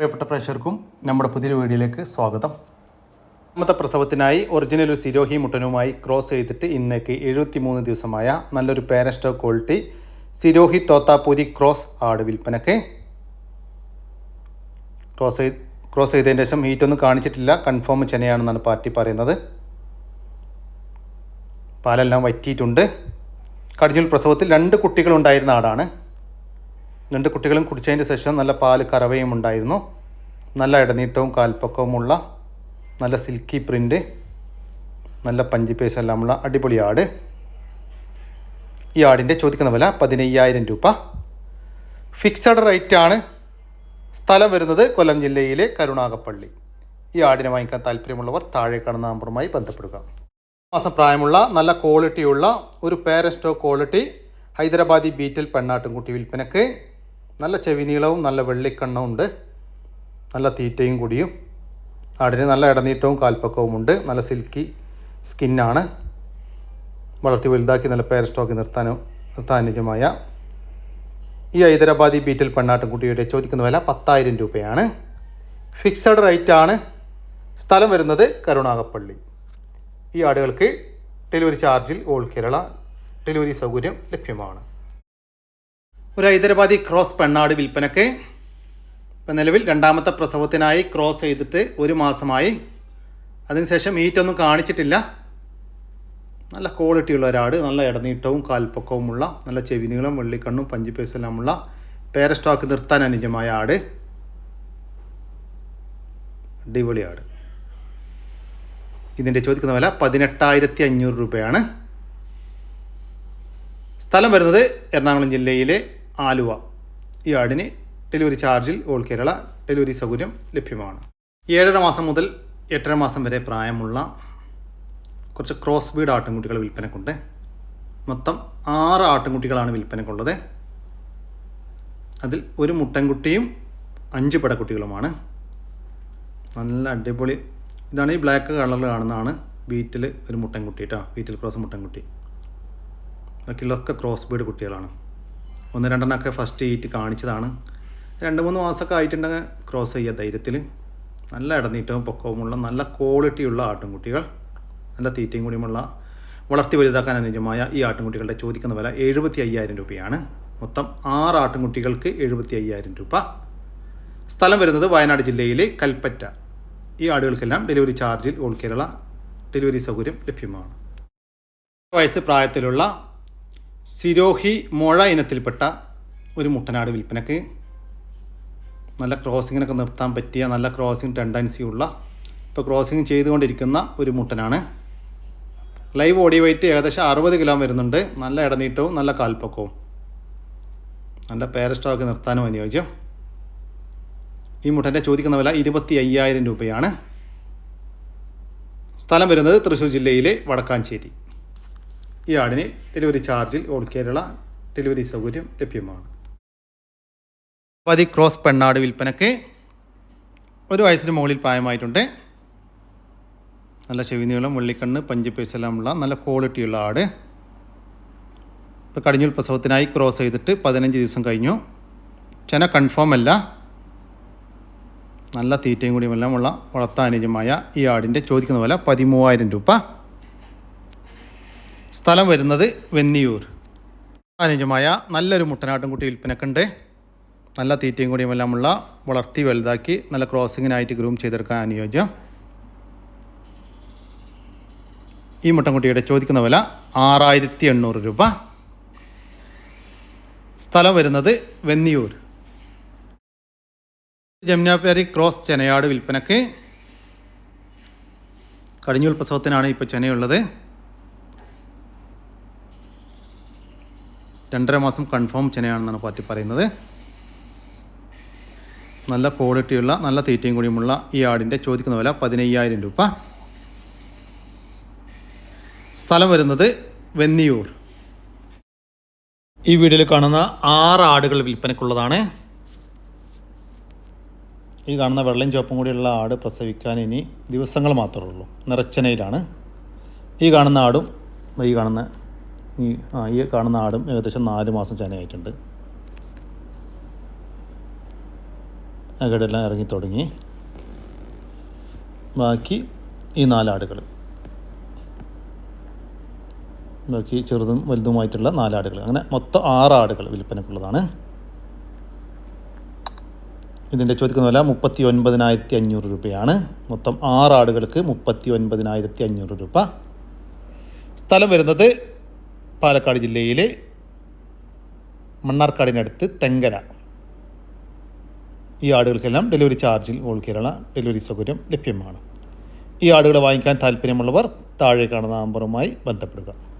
പ്രിയപ്പെട്ട പ്രേക്ഷകർക്കും നമ്മുടെ പുതിയൊരു വീഡിയോയിലേക്ക് സ്വാഗതം. രണ്ടാമത്തെ പ്രസവത്തിനായി ഒറിജിനൽ ഒരു സിരോഹി മുട്ടനുമായി ക്രോസ് ചെയ്തിട്ട് ഇന്നേക്ക് എഴുപത്തി മൂന്ന് ദിവസമായ നല്ലൊരു പാരസ്റ്റോ ക്വാളിറ്റി സിരോഹി തോത്താപൂരി ക്രോസ് ആട് വിൽപ്പനക്ക്. ക്രോസ് ചെയ്ത് ക്രോസ് ചെയ്തതിന് ശേഷം ഹീറ്റൊന്നും കാണിച്ചിട്ടില്ല. കൺഫേം ചെനയാണെന്നാണ് പാർട്ടി പറയുന്നത്. പാലെല്ലാം വറ്റിയിട്ടുണ്ട്. കടിഞ്ഞൂൽ പ്രസവത്തിൽ രണ്ട് കുട്ടികളുണ്ടായിരുന്ന ആടാണ് രണ്ട് കുട്ടികളും കുടിച്ചതിന്റെ ശേഷം നല്ല പാൽ കറവയും ഉണ്ടായിരുന്നു. നല്ല ഇടനീട്ടവും കാൽപ്പക്കവുമുള്ള നല്ല സിൽക്കി പ്രിന്റ് നല്ല പഞ്ചിപ്പേസ് എല്ലാമുള്ള അടിപൊളി ആട്. ഈ ആടിന്റെ ചോദിക്കുന്ന വില പതിനയ്യായിരം രൂപ. ഫിക്സഡ് റേറ്റ് ആണ്. സ്ഥലം വരുന്നത് കൊല്ലം ജില്ലയിലെ കരുണാകപ്പള്ളി ഈ ആടിനെ വാങ്ങിക്കാൻ താല്പര്യമുള്ളവർ താഴെ കാണുന്ന നമ്പറുമായി ബന്ധപ്പെടുക. മാസം പ്രായമുള്ള നല്ല ക്വാളിറ്റിയുള്ള ഒരു പേരസ്റ്റോ ക്വാളിറ്റി ഹൈദരാബാദി ബീറ്റൽ പെണ്ണാട്ടുംകുട്ടി വിൽപ്പനക്ക് നല്ല ചെവി നീളവും നല്ല വെള്ളിക്കണ്ണവും ഉണ്ട്. നല്ല തീറ്റയും കൂടിയും. ആടിന് നല്ല ഇടനീട്ടവും കാൽപ്പക്കവും ഉണ്ട്. നല്ല സിൽക്കി സ്കിന്നാണ്. വളർത്തി വലുതാക്കി നല്ല പാരസ്റ്റോക്കി നിർത്താനും നിർത്താനുജമായ ഈ ഹൈദരാബാദി ബീറ്റിൽ പെണ്ണാട്ടുംകുട്ടിയുടെ ചോദിക്കുന്ന വില പത്തായിരം രൂപയാണ്. ഫിക്സഡ് റേറ്റ് ആണ്. സ്ഥലം വരുന്നത് കരുണാകപ്പള്ളി. ഈ ആടുകൾക്ക് ഡെലിവറി ചാർജിൽ ഓൾ കേരള ഡെലിവറി സൗകര്യം ലഭ്യമാണ്. ഒരു ഹൈദരാബാദി ക്രോസ് പെണ്ണാട് വിൽപ്പനക്ക് ഇപ്പം നിലവിൽ രണ്ടാമത്തെ പ്രസവത്തിനായി ക്രോസ് ചെയ്തിട്ട് ഒരു മാസമായി. അതിനുശേഷം മീറ്റൊന്നും കാണിച്ചിട്ടില്ല. നല്ല ക്വാളിറ്റിയുള്ള ഒരാട് നല്ല ഇടനീട്ടവും കാൽപ്പൊക്കവുമുള്ള നല്ല ചെവി നീളം വെള്ളിക്കണ്ണും പഞ്ചിപ്പേസെല്ലാമുള്ള പേരസ്റ്റോക്ക് നിർത്താൻ അനുജമായ ആട്. അടിപൊളി ആട്. ഇതിന്റെ ചോദിക്കുന്ന വില പതിനെട്ടായിരത്തി അഞ്ഞൂറ് രൂപയാണ്. സ്ഥലം വരുന്നത് എറണാകുളം ജില്ലയിലെ ആലുവ. ഈ ആടിന് ഡെലിവറി ചാർജിൽ ഓൾ കേരള ഡെലിവറി സൗകര്യം ലഭ്യമാണ്. ഏഴര മാസം മുതൽ എട്ടര മാസം വരെ പ്രായമുള്ള കുറച്ച് ക്രോസ് ബീഡ് ആട്ടിൻകുട്ടികൾ വിൽപ്പനക്കുണ്ട്. മൊത്തം ആറ് ആട്ടിൻകുട്ടികളാണ് വിൽപ്പനക്കുള്ളത്. അതിൽ ഒരു മുട്ടൻകുട്ടിയും അഞ്ച് പടക്കുട്ടികളുമാണ്. നല്ല അടിപൊളി. ഇതാണ് ഈ ബ്ലാക്ക് കളറിൽ കാണുന്നതാണ് ബീറ്റിൽ ഒരു മുട്ടൻകുട്ടി കേട്ടോ. ബീറ്റിൽ ക്രോസ് മുട്ടൻകുട്ടി. ബാക്കിയുള്ളതൊക്കെ ക്രോസ് ബീഡ് കുട്ടികളാണ്. ഒന്ന് രണ്ടെണ്ണമൊക്കെ ഫസ്റ്റ് ഈറ്റ് കാണിച്ചതാണ്. രണ്ട് മൂന്ന് മാസമൊക്കെ ആയിട്ടുണ്ടെങ്കിൽ ക്രോസ് ചെയ്യുക ധൈര്യത്തിൽ. നല്ല ഇടനീട്ടവും പൊക്കവുമുള്ള നല്ല ക്വാളിറ്റിയുള്ള ആട്ടിൻകുട്ടികൾ. നല്ല തീറ്റയും കൂടിയുമുള്ള വളർത്തി വലുതാക്കാൻ അനുയോജ്യമായ ഈ ആട്ടിൻകുട്ടികളുടെ ചോദിക്കുന്ന വില എഴുപത്തി അയ്യായിരം രൂപയാണ്. മൊത്തം ആറ് ആട്ടിൻകുട്ടികൾക്ക് എഴുപത്തി അയ്യായിരം രൂപ. സ്ഥലം വരുന്നത് വയനാട് ജില്ലയിലെ കൽപ്പറ്റ. ഈ ആടുകൾക്കെല്ലാം ഡെലിവറി ചാർജിൽ ഓൾ കേരള ഡെലിവറി സൗകര്യം ലഭ്യമാണ്. വയസ്സ് പ്രായത്തിലുള്ള സിരോഹി മുഴ ഇനത്തിൽപ്പെട്ട ഒരു മുട്ടനാട് വിൽപ്പനക്ക് നല്ല ക്രോസിങ്ങിനൊക്കെ നിർത്താൻ പറ്റിയ നല്ല ക്രോസിങ് ടെൻഡൻസി ഉള്ള ഇപ്പോൾ ക്രോസിങ് ചെയ്തുകൊണ്ടിരിക്കുന്ന ഒരു മുട്ടനാണ്. ലൈവ് ഓടി വെയിറ്റ് ഏകദേശം അറുപത് കിലോ വരുന്നുണ്ട്. നല്ല ഇടനീട്ടവും നല്ല കാൽപ്പൊക്കവും. നല്ല പേരസ്റ്റോക്ക് നിർത്താനും അനുയോജ്യം. ഈ മുട്ടന്റെ ചോദിക്കുന്ന വില ഇരുപത്തി അയ്യായിരം രൂപയാണ്. സ്ഥലം വരുന്നത് തൃശ്ശൂർ ജില്ലയിലെ വടക്കാഞ്ചേരി. ഈ ആടിന് ഡെലിവറി ചാർജിൽ ഓൾ കേരള ഡെലിവറി സൗകര്യം ലഭ്യമാണ്. പതി ക്രോസ് പെണ്ണാട് വിൽപ്പനക്ക് ഒരു വയസ്സിന് മുകളിൽ പ്രായമായിട്ടുണ്ട്. നല്ല ചെവി നീളം വെള്ളിക്കണ്ണ് പഞ്ചിപ്പൈസ ഉള്ള നല്ല ക്വാളിറ്റിയുള്ള ആട്. ഇപ്പോൾ കടിഞ്ഞൂൽ പ്രസവത്തിനായി ക്രോസ് ചെയ്തിട്ട് പതിനഞ്ച് ദിവസം കഴിഞ്ഞു. ചെന കൺഫേം അല്ല. നല്ല തീറ്റയും കൂടിയുമെല്ലാം ഉള്ള വളർത്താനുജമായ ഈ ആടിന്റെ ചോദിക്കുന്ന വില പതിമൂവായിരം രൂപ. സ്ഥലം വരുന്നത് വെന്നിയൂർ. അനുജമായ നല്ലൊരു മുട്ടനാട്ടും കുട്ടി വിൽപ്പനക്കുണ്ട്. നല്ല തീറ്റയും കൂടിയും എല്ലാമുള്ള വളർത്തി വലുതാക്കി നല്ല ക്രോസിങ്ങിനായിട്ട് ഗ്രൂം ചെയ്തെടുക്കാൻ അനുയോജ്യം. ഈ മുട്ടൻകുട്ടിയുടെ ചോദിക്കുന്ന വില ആറായിരത്തി എണ്ണൂറ് രൂപ. സ്ഥലം വരുന്നത് വെന്നിയൂർ. ജമുനാപ്യാരി ക്രോസ് ചെനയാട് വിൽപ്പനക്ക്. കടിഞ്ഞൂൽ പ്രസവത്തിനാണ് ഇപ്പോൾ ചെനയുള്ളത്. രണ്ടര മാസം കൺഫേം ചെനയാണെന്നാണ് പാറ്റി പറയുന്നത്. നല്ല ക്വാളിറ്റിയുള്ള നല്ല തീറ്റയും കൂടിയുമുള്ള ഈ ആടിന്റെ ചോദിക്കുന്ന വില പതിനയ്യായിരം രൂപ. സ്ഥലം വരുന്നത് വെന്നിയൂർ. ഈ വീഡിയോയിൽ കാണുന്ന ആറ് ആടുകൾ വിൽപ്പനയ്ക്കുള്ളതാണ്. ഈ കാണുന്ന വെള്ളയും ചുവപ്പും കൂടിയുള്ള ആട് പ്രസവിക്കാൻ ഇനി ദിവസങ്ങൾ മാത്രമേ ഉള്ളൂ. നിറച്ചനയിലാണ് ഈ കാണുന്ന ആടും ഈ കാണുന്ന ഈ ആ ഈ കാണുന്ന ആടും ഏകദേശം നാല് മാസം ചനയായിട്ടുണ്ട് അകടെല്ലാം ഇറങ്ങി തുടങ്ങി. ബാക്കി ഈ നാലാടുകൾ ബാക്കി ചെറുതും വലുതുമായിട്ടുള്ള നാലാടുകൾ അങ്ങനെ മൊത്തം ആറ് ആടുകൾ വിൽപ്പനക്കുള്ളതാണ്. ഇതിന്റെ ചോദിക്കുന്ന വില മുപ്പത്തി ഒൻപതിനായിരത്തി അഞ്ഞൂറ് രൂപയാണ്. മൊത്തം ആറ് ആടുകൾക്ക് മുപ്പത്തി ഒൻപതിനായിരത്തി അഞ്ഞൂറ് രൂപ. സ്ഥലം വരുന്നത് പാലക്കാട് ജില്ലയിലെ മണ്ണാർക്കാടിനടുത്ത് തെങ്കര. ഈ ആടുകൾക്കെല്ലാം ഡെലിവറി ചാർജിൽ ഓൾ കേരള ഡെലിവറി സൗകര്യം ലഭ്യമാണ്. ഈ ആടുകളെ വാങ്ങിക്കാൻ താല്പര്യമുള്ളവർ താഴെ കാണുന്ന നമ്പറുമായി ബന്ധപ്പെടുക.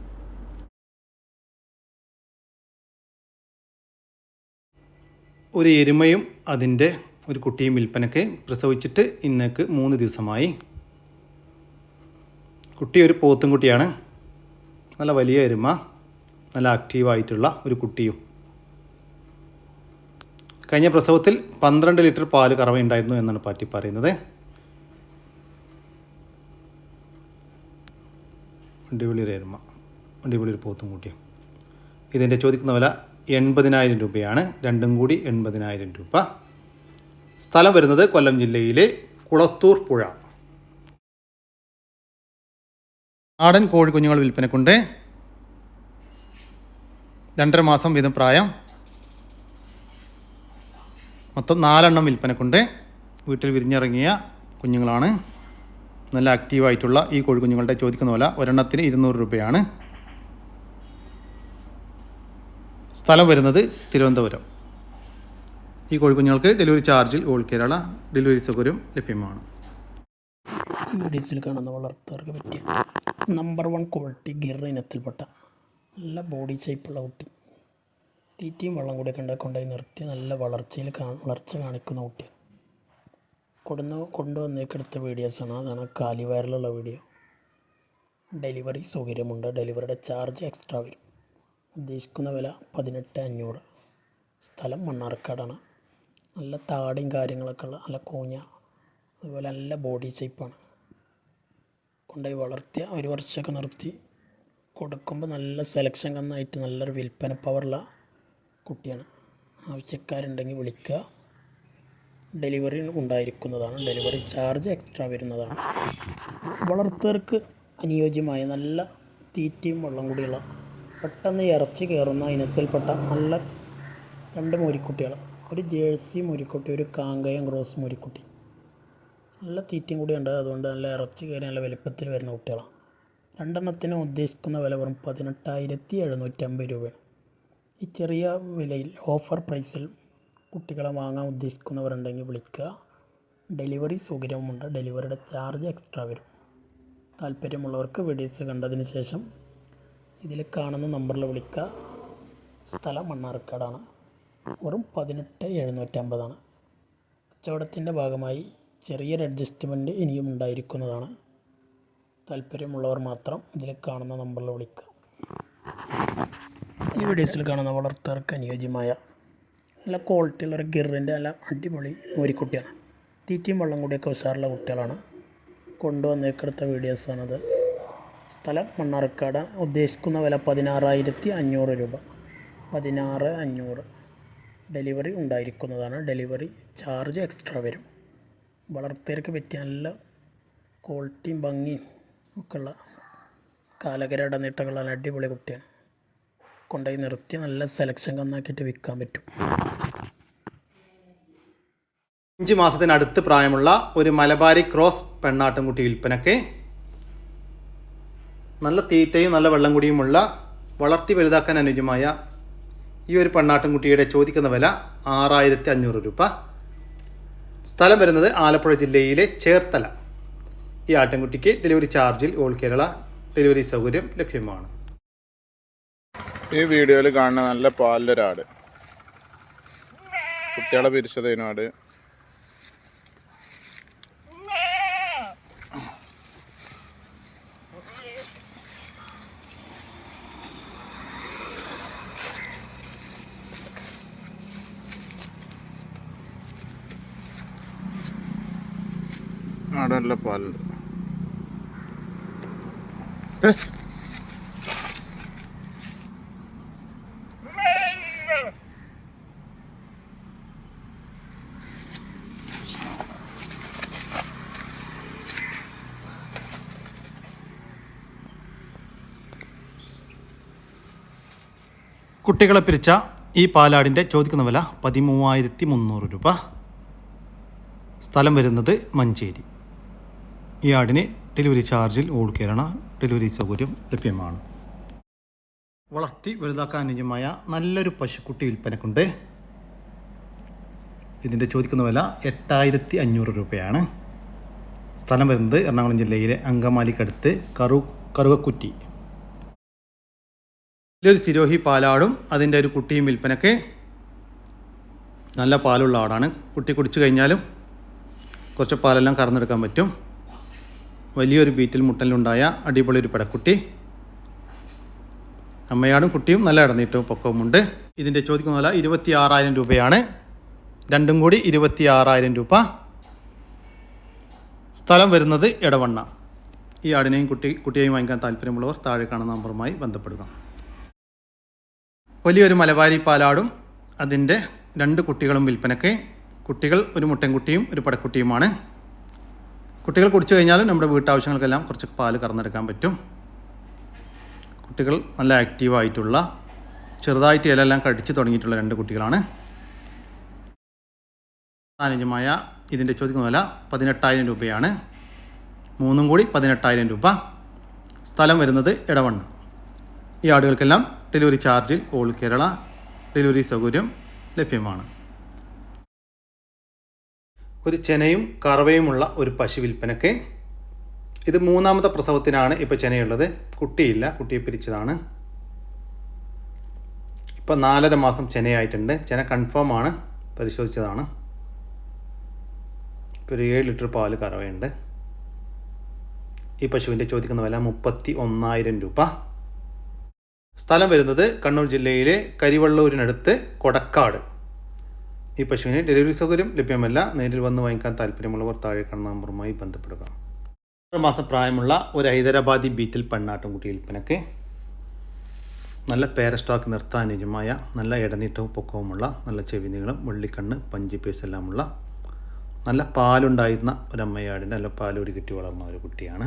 ഒരു എരുമയും അതിന്റെ ഒരു കുട്ടിയും വിൽപ്പനയ്ക്ക് പ്രസവിച്ചിട്ട് ഇന്നേക്ക് മൂന്ന് ദിവസമായി. കുട്ടി ഒരു പോത്തും കുട്ടിയാണ്. നല്ല വലിയ എരുമ. നല്ല ആക്റ്റീവായിട്ടുള്ള ഒരു കുട്ടിയും. കഴിഞ്ഞ പ്രസവത്തിൽ പന്ത്രണ്ട് ലിറ്റർ പാൽ കറവയുണ്ടായിരുന്നു എന്നാണ് പാറ്റി പറയുന്നത്. അടിപൊളി ഒരു എരുമ. അടിപൊളി ഒരു പോത്തും കുട്ടിയും. ഇതിന്റെ ചോദിക്കുന്ന വില എൺപതിനായിരം രൂപയാണ്. രണ്ടും കൂടി എൺപതിനായിരം രൂപ. സ്ഥലം വരുന്നത് കൊല്ലം ജില്ലയിലെ കുളത്തൂർ പുഴ. നാടൻ കോഴിക്കുഞ്ഞുങ്ങൾ വിൽപ്പനക്കുണ്ട്. രണ്ടര മാസം വീതം പ്രായം. മൊത്തം നാലെണ്ണം വിൽപ്പനക്കുണ്ട്. വീട്ടിൽ വിരിഞ്ഞിറങ്ങിയ കുഞ്ഞുങ്ങളാണ്. നല്ല ആക്റ്റീവായിട്ടുള്ള ഈ കോഴിക്കുഞ്ഞുങ്ങളുടെ ചോദിക്കുന്ന പോലെ ഒരെണ്ണത്തിന് ഇരുന്നൂറ് രൂപയാണ്. സ്ഥലം വരുന്നത് തിരുവനന്തപുരം. ഈ കോഴിക്കുഞ്ഞുങ്ങൾക്ക് ഡെലിവറി ചാർജിൽ ഓൾ കേരള ഡെലിവറി സൗകര്യം ലഭ്യമാണ്. വീഡിയോസിൽ കാണുന്ന വളർത്തവർക്ക് പറ്റിയ നമ്പർ വൺ ക്വാളിറ്റി ഗിർ ഇനത്തിൽപ്പെട്ട നല്ല ബോഡി ഷേപ്പുള്ള കുട്ടി. തീറ്റയും വെള്ളം കൂടി കണ്ട കൊണ്ടുപോയി നിർത്തി. നല്ല വളർച്ചയിൽ വളർച്ച കാണിക്കുന്ന കുട്ടി. കൊടുന്ന് കൊണ്ടുവന്നേക്കെടുത്ത വീഡിയോസാണ് അതാണ് കാലി വയറിലുള്ള വീഡിയോ ഡെലിവറി സൗകര്യമുണ്ട്. ഡെലിവറിയുടെ ചാർജ് എക്സ്ട്രാ വരും. ഉദ്ദേശിക്കുന്ന വില പതിനെട്ട് അഞ്ഞൂറ്. സ്ഥലം മണ്ണാർക്കാടാണ്. നല്ല താടിയും കാര്യങ്ങളൊക്കെ ഉള്ള നല്ല കൂഞ്ഞ അതുപോലെ നല്ല ബോഡി ഷേപ്പാണ് കൊണ്ടുപോയി വളർത്തിയ ഒരു വർഷമൊക്കെ നിർത്തി. കൊടുക്കുമ്പോൾ നല്ല സെലക്ഷൻ കന്നായിട്ട് നല്ലൊരു വിൽപ്പന പവറുള്ള കുട്ടിയാണ്. ആവശ്യക്കാരുണ്ടെങ്കിൽ വിളിക്കുക. ഡെലിവറി ഉണ്ടായിരിക്കുന്നതാണ്. ഡെലിവറി ചാർജ് എക്സ്ട്രാ വരുന്നതാണ്. വളർത്തവർക്ക് അനുയോജ്യമായ നല്ല തീറ്റയും വെള്ളം കൂടിയുള്ള പെട്ടെന്ന് ഇറച്ചി കയറുന്ന ഇനത്തിൽപ്പെട്ട നല്ല രണ്ട് മുരിക്കുട്ടികൾ ഒരു ജേഴ്സി മുരിക്കുട്ടി ഒരു കാങ്കയം ക്രോസ് മുരിക്കുട്ടി. നല്ല തീറ്റയും കൂടി ഉണ്ട് അതുകൊണ്ട് നല്ല ഇറച്ചി കയറി നല്ല വലുപ്പത്തിൽ വരുന്ന കുട്ടികളാണ്. രണ്ടെണ്ണത്തിന് ഉദ്ദേശിക്കുന്ന വില വെറും പതിനെട്ടായിരത്തി എഴുന്നൂറ്റമ്പത് രൂപയാണ്. ഈ ചെറിയ വിലയിൽ ഓഫർ പ്രൈസിൽ കുട്ടികളെ വാങ്ങാൻ ഉദ്ദേശിക്കുന്നവരുണ്ടെങ്കിൽ വിളിക്കുക. ഡെലിവറി സൗകര്യവുമുണ്ട്. ഡെലിവറിയുടെ ചാർജ് എക്സ്ട്രാ വരും. താല്പര്യമുള്ളവർക്ക് വീഡിയോസ് കണ്ടതിന് ശേഷം ഇതിൽ കാണുന്ന നമ്പറിൽ വിളിക്കുക. സ്ഥലം മണ്ണാർക്കാടാണ്. വെറും പതിനെട്ട് എഴുന്നൂറ്റമ്പതാണ് കച്ചവടത്തിന്റെ ഭാഗമായി ചെറിയൊരു അഡ്ജസ്റ്റ്മെന്റ് ഇനിയും ഉണ്ടായിരിക്കുന്നതാണ്. താല്പര്യമുള്ളവർ മാത്രം ഇതിൽ കാണുന്ന നമ്പറിൽ വിളിക്കുക. ഈ വീഡിയോസിൽ കാണുന്ന വളർത്തവർക്ക് അനുയോജ്യമായ നല്ല ക്വാളിറ്റിയുള്ള ഒരു ഗിറിന്റെ നല്ല അടിപൊളി മോരിക്കുട്ടിയാണ്. തീറ്റയും വെള്ളം കൂടിയൊക്കെ ഉഷാറുള്ള കുട്ടികളാണ്. കൊണ്ടുവന്നേക്കെടുത്ത വീഡിയോസാണത്. സ്ഥലം മണ്ണാർക്കാട് ഉദ്ദേശിക്കുന്ന വില പതിനാറായിരത്തി അഞ്ഞൂറ് രൂപ. പതിനാറ് അഞ്ഞൂറ്. ഡെലിവറി ഉണ്ടായിരിക്കുന്നതാണ്. ഡെലിവറി ചാർജ് എക്സ്ട്രാ വരും. വളർത്തിയവർക്ക് പറ്റിയ നല്ല ക്വാളിറ്റിയും ഭംഗിയും ഒക്കെ കാലകരട നല്ല അടിപൊളി കുട്ടിയാണ്. കൊണ്ടുപോയി നിർത്തി നല്ല സെലക്ഷൻ കന്നാക്കിയിട്ട് വിൽക്കാൻ പറ്റും. അഞ്ച് മാസത്തിനടുത്ത് പ്രായമുള്ള ഒരു മലബാരി ക്രോസ് പെണ്ണാട്ടുംകുട്ടി വിൽപ്പനയ്ക്ക് നല്ല തീറ്റയും നല്ല വെള്ളം കുടിയുമുള്ള വളർത്തി വലുതാക്കാൻ അനുയോജ്യമായ ഈ ഒരു പെണ്ണാട്ടുംകുട്ടിയുടെ ചോദിക്കുന്ന വില ആറായിരത്തി അഞ്ഞൂറ് രൂപ. സ്ഥലം വരുന്നത് ആലപ്പുഴ ജില്ലയിലെ ചേർത്തല. ഈ ആട്ടിൻകുട്ടിക്ക് ഡെലിവറി ചാർജിൽ ഓൾ കേരള ഡെലിവറി സൗകര്യം ലഭ്യമാണ്. ഈ വീഡിയോയിൽ കാണുന്ന നല്ല പാലിലൊരാട് കുട്ടികളെ പിരിച്ചതിനാട് ആടെ നല്ല പാലുണ്ട്. കുട്ടികളെ പിരിച്ച ഈ പാലാടിന്റെ ചോദിക്കുന്ന വില പതിമൂവായിരത്തി മുന്നൂറ് രൂപ. സ്ഥലം വരുന്നത് മഞ്ചേരി. ഈ ആടിന് ഡെലിവറി ചാർജിൽ ഓൾ കേരള ഡെലിവറി സൗകര്യം ലഭ്യമാണ്. വളർത്തി വലുതാക്കാൻ അനുയോജ്യമായ നല്ലൊരു പശുക്കുട്ടി വിൽപ്പനക്കുണ്ട്. ഇതിന്റെ ചോദിക്കുന്ന വില എട്ടായിരത്തി അഞ്ഞൂറ് രൂപയാണ്. സ്ഥലം വരുന്നത് എറണാകുളം ജില്ലയിലെ അങ്കമാലിക്കടുത്ത് കറു കറുകക്കുറ്റി ഇതിലൊരു സിരോഹി പാലാടും അതിന്റെ ഒരു കുട്ടിയും വിൽപ്പനക്ക്. നല്ല പാലുള്ള ആടാണ്. കുട്ടി കുടിച്ചു കഴിഞ്ഞാലും കുറച്ച് പാലെല്ലാം കറന്നെടുക്കാൻ പറ്റും. വലിയൊരു ബീറ്റിൽ മുട്ടലുണ്ടായ അടിപൊളി ഒരു പടക്കുട്ടി. അമ്മയാടും കുട്ടിയും നല്ല ഇടനീട്ടവും പൊക്കവുമുണ്ട് ഇതിന്റെ ചോദിക്കുന്ന വില ഇരുപത്തി ആറായിരം രൂപയാണ്. രണ്ടും കൂടി ഇരുപത്തി ആറായിരം രൂപ. സ്ഥലം വരുന്നത് ഇടവണ്ണ ഈ ആടിനെയും കുട്ടി കുട്ടിയെയും വാങ്ങിക്കാൻ താല്പര്യമുള്ളവർ താഴെ കാണുന്ന നമ്പറുമായി ബന്ധപ്പെടുക. വലിയൊരു മലബാരി പാലാടും അതിന്റെ രണ്ട് കുട്ടികളും വിൽപ്പനയ്ക്ക്. കുട്ടികൾ ഒരു മുട്ടൻകുട്ടിയും ഒരു പടക്കുട്ടിയുമാണ്. കുട്ടികൾ കുടിച്ചു കഴിഞ്ഞാൽ നമ്മുടെ വീട്ടാവശ്യങ്ങൾക്കെല്ലാം കുറച്ച് പാൽ കറന്നെടുക്കാൻ പറ്റും. കുട്ടികൾ നല്ല ആക്റ്റീവായിട്ടുള്ള ചെറുതായിട്ട് ഇലയെല്ലാം കടിച്ച് തുടങ്ങിയിട്ടുള്ള രണ്ട് കുട്ടികളാണ്. അനുജമായ ഇതിന്റെ ചോദിക്കുന്ന വില പതിനെട്ടായിരം രൂപയാണ്. മൂന്നും കൂടി പതിനെട്ടായിരം രൂപ. സ്ഥലം വരുന്നത് ഇടവണ്ണ ഈ ആടുകൾക്കെല്ലാം ഡെലിവറി ചാർജിൽ ഓൾ കേരള ഡെലിവറി സൗകര്യം ലഭ്യമാണ്. ഒരു ചെനയും കറവയുമുള്ള ഒരു പശു വിൽപ്പനക്ക്. ഇത് മൂന്നാമത്തെ പ്രസവത്തിനാണ് ഇപ്പോൾ ചെനയുള്ളത്. കുട്ടിയില്ല കുട്ടിയെ പിരിച്ചതാണ്. ഇപ്പോൾ നാലര മാസം ചെനയായിട്ടുണ്ട്. ചെന കൺഫേം ആണ് പരിശോധിച്ചതാണ്. ഇപ്പോൾ ഒരു ഏഴ് ലിറ്റർ പാൽ കറവയുണ്ട്. ഈ പശുവിന്റെ ചോദിക്കുന്ന വില മുപ്പത്തി ഒന്നായിരം രൂപ. സ്ഥലം വരുന്നത് കണ്ണൂർ ജില്ലയിലെ കരിവള്ളൂരിനടുത്ത് കൊടക്കാട്. ഈ പശുവിന് ഡെലിവറി സൗകര്യം ലഭ്യമല്ല. നേരിൽ വന്ന് വാങ്ങിക്കാൻ താല്പര്യമുള്ളവർ താഴെ കാണുന്ന നമ്പറുമായി ബന്ധപ്പെടുക. ആറ് മാസം പ്രായമുള്ള ഒരു ഹൈദരാബാദി ബീറ്റിൽ പെണ്ണാട്ടും കുട്ടി വിൽപ്പനയ്ക്ക് നല്ല പേര സ്റ്റോക്ക് നിർത്താൻ അനുജമായ നല്ല ഇടനീട്ടവും പൊക്കവുമുള്ള നല്ല ചെവിനീളം വെള്ളിക്കണ്ണ് പഞ്ചി പേസ് എല്ലാമുള്ള നല്ല പാലുണ്ടായിരുന്ന ഒരു നല്ല പാലൂരി കിട്ടി വളർന്ന ഒരു കുട്ടിയാണ്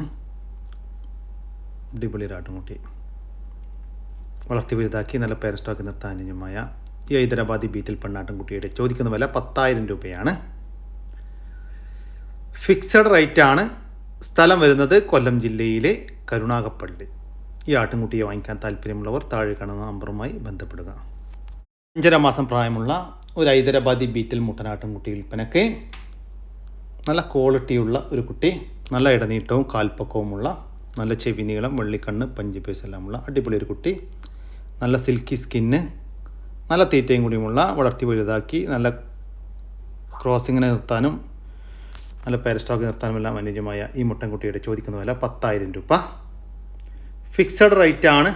അടിപൊളി ഒരാട്ടുംകുട്ടി. വളർത്തി വലുതാക്കി നല്ല പേര സ്റ്റോക്ക് നിർത്താൻ അനുയോജ്യമായ ഈ ഹൈദരാബാദി ബീറ്റിൽ പെണ്ണാട്ടുംകുട്ടിയുടെ ചോദിക്കുന്ന വില പത്തായിരം രൂപയാണ്. ഫിക്സഡ് റേറ്റ് ആണ്. സ്ഥലം വരുന്നത് കൊല്ലം ജില്ലയിലെ കരുണാകപ്പള്ളി ഈ ആട്ടിൻകുട്ടിയെ വാങ്ങിക്കാൻ താല്പര്യമുള്ളവർ താഴെ കാണുന്ന നമ്പറുമായി ബന്ധപ്പെടുക. അഞ്ചര മാസം പ്രായമുള്ള ഒരു ഹൈദരാബാദി ബീറ്റിൽ മുട്ടനാട്ടിൻകുട്ടി വിൽപ്പനയ്ക്ക് നല്ല ക്വാളിറ്റിയുള്ള ഒരു കുട്ടി നല്ല ഇടനീട്ടവും കാൽപ്പക്കവുമുള്ള നല്ല ചെവി നീളം വെള്ളിക്കണ്ണ് പഞ്ചിപ്പേസ് എല്ലാമുള്ള അടിപൊളി ഒരു കുട്ടി നല്ല സിൽക്കി സ്കിന്ന് നല്ല തീറ്റയും കൂടിയുമുള്ള വളർത്തി വലുതാക്കി നല്ല ക്രോസിങ്ങിനെ നിർത്താനും നല്ല പാരസ്റ്റോക്ക് നിർത്താനുമെല്ലാം അനുയോജ്യമായ ഈ മുട്ടൻകുട്ടിയുടെ ചോദിക്കുന്ന വില പത്തായിരം രൂപ. ഫിക്സഡ് റേറ്റ് ആണ്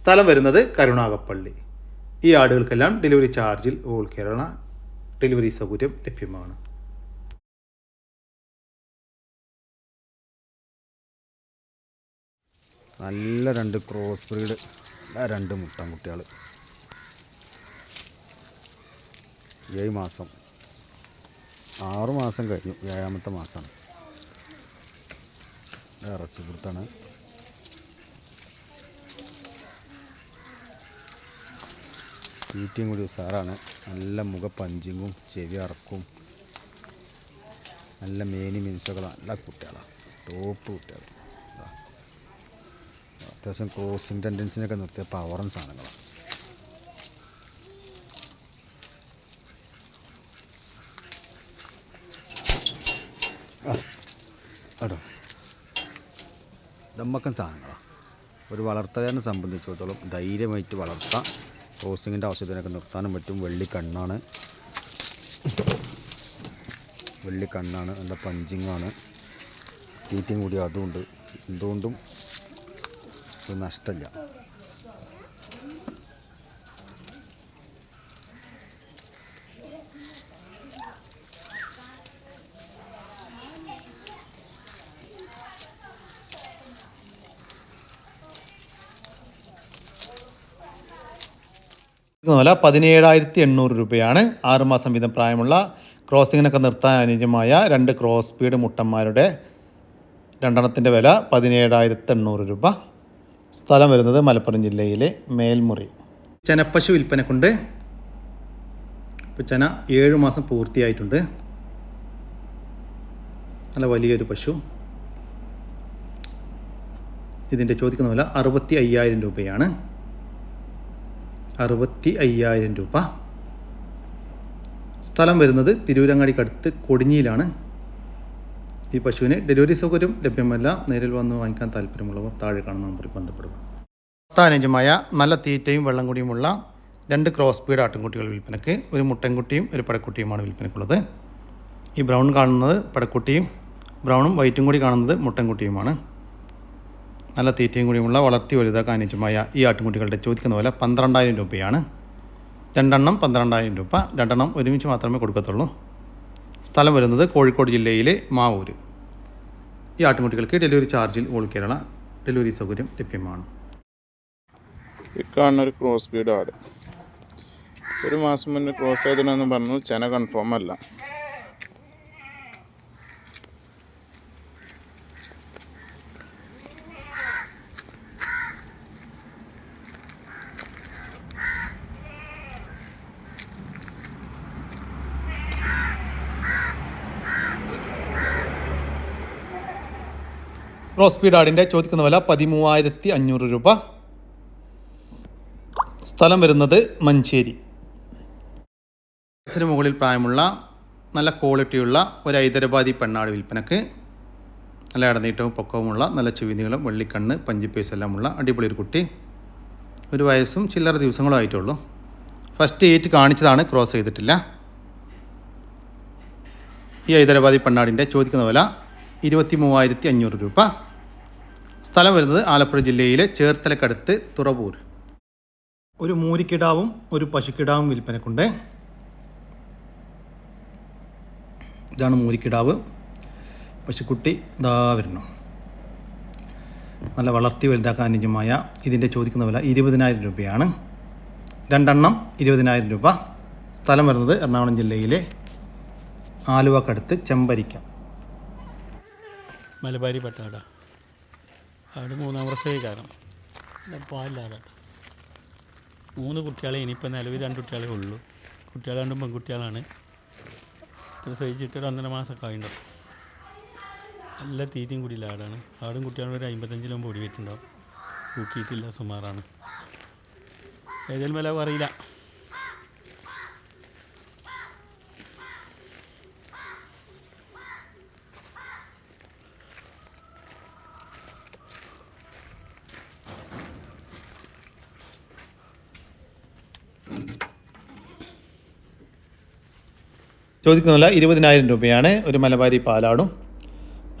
സ്ഥലം വരുന്നത് കരുണാകപ്പള്ളി ഈ ആടുകൾക്കെല്ലാം ഡെലിവറി ചാർജിൽ ഓൾ കേരള ഡെലിവറി സൗകര്യം ലഭ്യമാണ്. നല്ല രണ്ട് ക്രോസ് ബ്രീഡ് രണ്ട് മുട്ടൻ കുട്ടികൾ ഏഴ് മാസം. ആറ് മാസം കഴിഞ്ഞു. ഏഴാമത്തെ മാസമാണ് ഇറച്ചി കൊടുത്താണ് തീറ്റയും കൂടി ഉസാറാണ്. നല്ല മുഖ പഞ്ചിങ്ങും ചെവി അറക്കും. നല്ല മേനി മിനുസകൾ നല്ല കുട്ടികളാണ് ടോപ്പ് കുട്ടികൾ. അത്യാവശ്യം ക്രോസിങ് ടെൻഡൻസിനൊക്കെ നിർത്തിയ പവറും സാധനങ്ങളാണ് ദമ്മക്കൻ സാധനങ്ങളാണ് ഒരു വളർത്തുകാരനെ സംബന്ധിച്ചിടത്തോളം ധൈര്യമായിട്ട് വളർത്താം. ക്രോസിങ്ങിന്റെ ആവശ്യത്തിനൊക്കെ നിർത്താനും പറ്റും. വെള്ളി കണ്ണാണ് വെള്ളി കണ്ണാണ് നല്ല പഞ്ചിങ്ങാണ് തീറ്റയും കൂടി അതുമുണ്ട് എന്തുകൊണ്ടും ഒരു നഷ്ടമില്ല. വില പതിനേഴായിരത്തി എണ്ണൂറ് രൂപയാണ് ആറുമാസം വീതം പ്രായമുള്ള ക്രോസിങ്ങിനൊക്കെ നിർത്താൻ അനുയോജ്യമായ രണ്ട് ക്രോസ് സ്പീഡ് മുട്ടന്മാരുടെ രണ്ടെണ്ണത്തിന്റെ വില പതിനേഴായിരത്തി എണ്ണൂറ് രൂപ. സ്ഥലം വരുന്നത് മലപ്പുറം ജില്ലയിലെ മേൽമുറി. ചെനപ്പശു വിൽപ്പനക്കുണ്ട്. ഇപ്പോൾ ചെന ഏഴ് മാസം പൂർത്തിയായിട്ടുണ്ട്. നല്ല വലിയൊരു പശു. ഇതിന്റെ ചോദിക്കുന്ന വില അറുപത്തി അയ്യായിരം രൂപയാണ്. അറുപത്തി അയ്യായിരം രൂപ. സ്ഥലം വരുന്നത് തിരൂരങ്ങാടിക്കടുത്ത് കൊടിഞ്ഞിയിലാണ് ഈ പശുവിന് ഡെലിവറി സൗകര്യം ലഭ്യമല്ല. നേരിൽ വന്ന് വാങ്ങിക്കാൻ താല്പര്യമുള്ളവർ താഴെ കാണുന്ന നമ്പറിൽ ബന്ധപ്പെടുക. പത്താനഞ്ചുമായ നല്ല തീറ്റയും വെള്ളം കൂടിയുമുള്ള രണ്ട് ക്രോസ് ബീഡ് ആട്ടിൻകുട്ടികൾ വിൽപ്പനയ്ക്ക് ഒരു മുട്ടൻകുട്ടിയും ഒരു പടക്കുട്ടിയുമാണ് വിൽപ്പനയ്ക്കുള്ളത്. ഈ ബ്രൗൺ കാണുന്നത് പടക്കുട്ടിയും ബ്രൗണും വൈറ്റും കൂടി കാണുന്നത് മുട്ടൻകുട്ടിയുമാണ്. നല്ല തീറ്റയും കൂടിയുമുള്ള വളർത്തി വലുതാക്കാൻ ഈ ആട്ടിൻകുട്ടികളുടെ ചോദിക്കുന്ന പോലെ പന്ത്രണ്ടായിരം രൂപയാണ്. രണ്ടെണ്ണം പന്ത്രണ്ടായിരം രൂപ. രണ്ടെണ്ണം ഒരുമിച്ച് മാത്രമേ കൊടുക്കത്തുള്ളൂ. സ്ഥലം വരുന്നത് കോഴിക്കോട് ജില്ലയിലെ മാവൂര്. ഈ ആട്ടിൻകുട്ടികൾക്ക് ഡെലിവറി ചാർജിൽ ഓൾ കേരള ഡെലിവറി സൗകര്യം ലഭ്യമാണ്. ഈ ക്രോസ് ബീഡ് ആട് ഒരു മാസം മുന്നേ ക്രോസ് ചെയ്തതെന്ന് പറഞ്ഞു. ചെന കൺഫേം അല്ല. ക്രോസ് ബീഡ് ആടിന്റെ ചോദിക്കുന്ന വില പതിമൂവായിരത്തി അഞ്ഞൂറ് രൂപ. സ്ഥലം വരുന്നത് മഞ്ചേരി. വയസ്സിന് മുകളിൽ പ്രായമുള്ള നല്ല ക്വാളിറ്റിയുള്ള ഒരു ഹൈദരാബാദി പെണ്ണാട് വിൽപ്പനക്ക് നല്ല ഇടനീട്ടവും പൊക്കവുമുള്ള നല്ല ചുവിനികളും വെള്ളിക്കണ്ണ് പഞ്ചിപ്പേസ് എല്ലാമുള്ള അടിപൊളി ഒരു കുട്ടി. ഒരു വയസ്സും ചില്ലറ ദിവസങ്ങളും ആയിട്ടുള്ളൂ. ഫസ്റ്റ് എയ്റ്റ് കാണിച്ചതാണ് ക്രോസ് ചെയ്തിട്ടില്ല. ഈ ഹൈദരാബാദി പെണ്ണാടിന്റെ ചോദിക്കുന്ന വില ഇരുപത്തി മൂവായിരത്തി അഞ്ഞൂറ് രൂപ. സ്ഥലം വരുന്നത് ആലപ്പുഴ ജില്ലയിലെ ചേർത്തലക്കടുത്ത് തുറവൂർ. ഒരു മൂരിക്കിടാവും ഒരു പശുക്കിടാവും വിൽപ്പനക്കുണ്ട്. ഇതാണ് മൂരിക്കിടാവ്. പശുക്കുട്ടി ഇതാ വരുന്നു. നല്ല വളർത്തി വലുതാക്കാൻ അനുജമായ ഇതിന്റെ ചോദിക്കുന്ന വില ഇരുപതിനായിരം രൂപയാണ്. രണ്ടെണ്ണം ഇരുപതിനായിരം രൂപ. സ്ഥലം വരുന്നത് എറണാകുളം ജില്ലയിലെ ആലുവക്കടുത്ത് ചെമ്പരിക്ക. മലബാരി പട്ടാട. അവിടെ മൂന്നാം വർഷമായി കാരണം പാലില്ലാതെ. മൂന്ന് കുട്ടികളെ ഇനിയിപ്പോൾ നിലവിൽ രണ്ട് കുട്ടികളെ ഉള്ളൂ. കുട്ടികൾ രണ്ടും പെൺകുട്ടികളാണ്. പ്രസവിച്ചിട്ട് ഒരു ഒന്നര മാസമൊക്കെ ആയിട്ടുണ്ടാവും നല്ല തീറ്റയും കൂടിയില്ല ആടാണ്. ആടും കുട്ടികളും ഒരു അമ്പത്തഞ്ചിലും പൊടി വെച്ചിട്ടുണ്ടാവും. കൂട്ടിയിട്ടില്ല സുമാറാണ്. ഏതെങ്കിലും വില അറിയില്ല ചോദിക്കുന്ന വില ഇരുപതിനായിരം രൂപയാണ് ഒരു മലബാരി പാലാടും.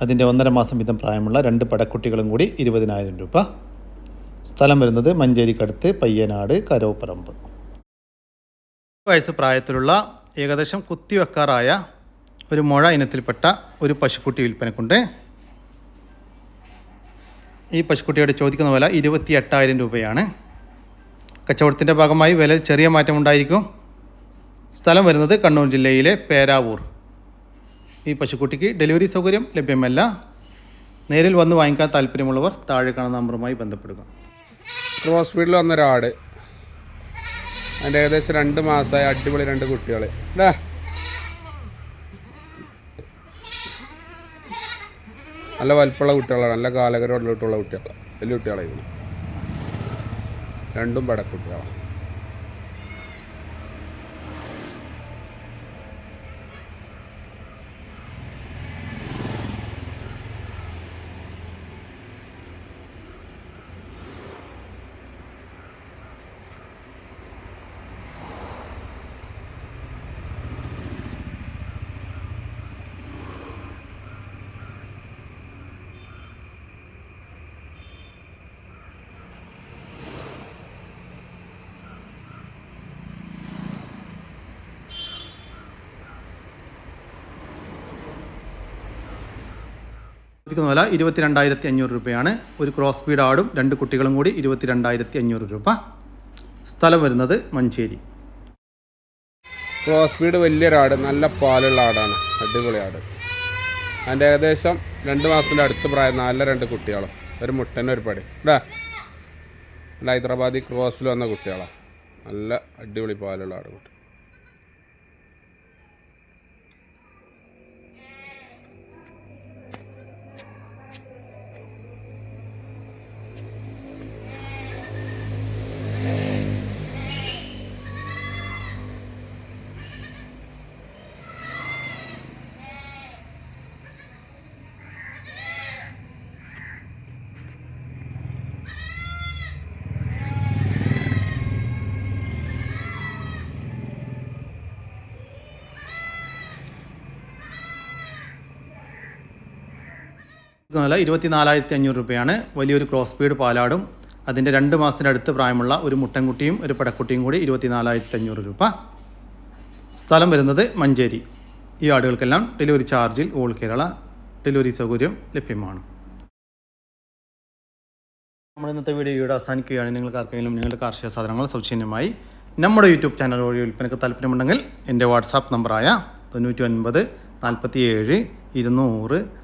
അതിന്റെ ഒന്നര മാസം വീതം പ്രായമുള്ള രണ്ട് പടക്കുട്ടികളും കൂടി ഇരുപതിനായിരം രൂപ. സ്ഥലം വരുന്നത് മഞ്ചേരിക്കടുത്ത് പയ്യനാട് കരോപ്പറമ്പ്. വയസ്സ് പ്രായത്തിലുള്ള ഏകദേശം കുത്തിവെക്കാറായ ഒരു മുഴ ഇനത്തിൽപ്പെട്ട ഒരു പശുക്കുട്ടി വിൽപ്പനക്കുണ്ട്. ഈ പശുക്കുട്ടിയോട് ചോദിക്കുന്ന വില ഇരുപത്തി എട്ടായിരം രൂപയാണ്. കച്ചവടത്തിന്റെ ഭാഗമായി വില ചെറിയ മാറ്റമുണ്ടായിരിക്കും. സ്ഥലം വരുന്നത് കണ്ണൂർ ജില്ലയിലെ പേരാവൂർ. ഈ പശുക്കുട്ടിക്ക് ഡെലിവറി സൗകര്യം ലഭ്യമല്ല. നേരിൽ വന്ന് വാങ്ങിക്കാൻ താല്പര്യമുള്ളവർ താഴെ കാണുന്ന നമ്പറുമായി ബന്ധപ്പെടുക. ഹോസ്പിറ്റലിൽ സ്പീഡിൽ വന്ന ഒരാട് അതിന്റെ ഏകദേശം രണ്ട് മാസമായ അടിപൊളി രണ്ട് കുട്ടികൾ നല്ല വലിപ്പമുള്ള കുട്ടികളാണ്. നല്ല കാലകരോടുള്ള കുട്ടികളാണ്. വലിയ കുട്ടികളായിരുന്നു രണ്ടും പടക്കുട്ടികളാണ്. ചോദിക്കുന്ന വില ഇരുപത്തിരണ്ടായിരത്തി അഞ്ഞൂറ് രൂപയാണ്. ഒരു ക്രോസ് സ്പീഡ് ആടും രണ്ട് കുട്ടികളും കൂടി ഇരുപത്തിരണ്ടായിരത്തി അഞ്ഞൂറ് രൂപ. സ്ഥലം വരുന്നത് മഞ്ചേരി. ക്രോസ് സ്പീഡ് വലിയൊരാട് നല്ല പാലുള്ള ആടാണ്. അടിപൊളി ആട്. അതിന്റെ ഏകദേശം രണ്ട് മാസത്തിന്റെ അടുത്ത് പ്രായം നല്ല രണ്ട് കുട്ടികളും. ഒരു മുട്ടനും ഒരു പടി. ഇടാ ഹൈദരാബാദി ക്രോസിൽ വന്ന കുട്ടികളാണ് നല്ല അടിപൊളി പാലുള്ള ആടുകുട്ടി വില ഇരുപത്തി നാലായിരത്തി അഞ്ഞൂറ് രൂപയാണ് വലിയൊരു ക്രോസ് സ്പീഡ് പാലാടും. അതിന്റെ രണ്ട് മാസത്തിനടുത്ത് പ്രായമുള്ള ഒരു മുട്ടൻകുട്ടിയും ഒരു പടക്കുട്ടിയും കൂടി ഇരുപത്തി നാലായിരത്തി അഞ്ഞൂറ് രൂപ. സ്ഥലം വരുന്നത് മഞ്ചേരി. ഈ ആടുകൾക്കെല്ലാം ഡെലിവറി ചാർജിൽ ഓൾ കേരള ഡെലിവറി സൗകര്യം ലഭ്യമാണ്. നമ്മൾ ഇന്നത്തെ വീഡിയോ ഇവിടെ അവസാനിക്കുകയാണ്. നിങ്ങൾക്ക് ആർക്കെങ്കിലും നിങ്ങളുടെ കാർഷിക സാധനങ്ങൾ സൗജന്യമായി നമ്മുടെ യൂട്യൂബ് ചാനൽ വഴി വിൽപ്പനക്ക് താല്പര്യമുണ്ടെങ്കിൽ എന്റെ വാട്സാപ്പ് നമ്പറായ തൊണ്ണൂറ്റി ഒൻപത് നാൽപ്പത്തി ഏഴ് ഇരുന്നൂറ്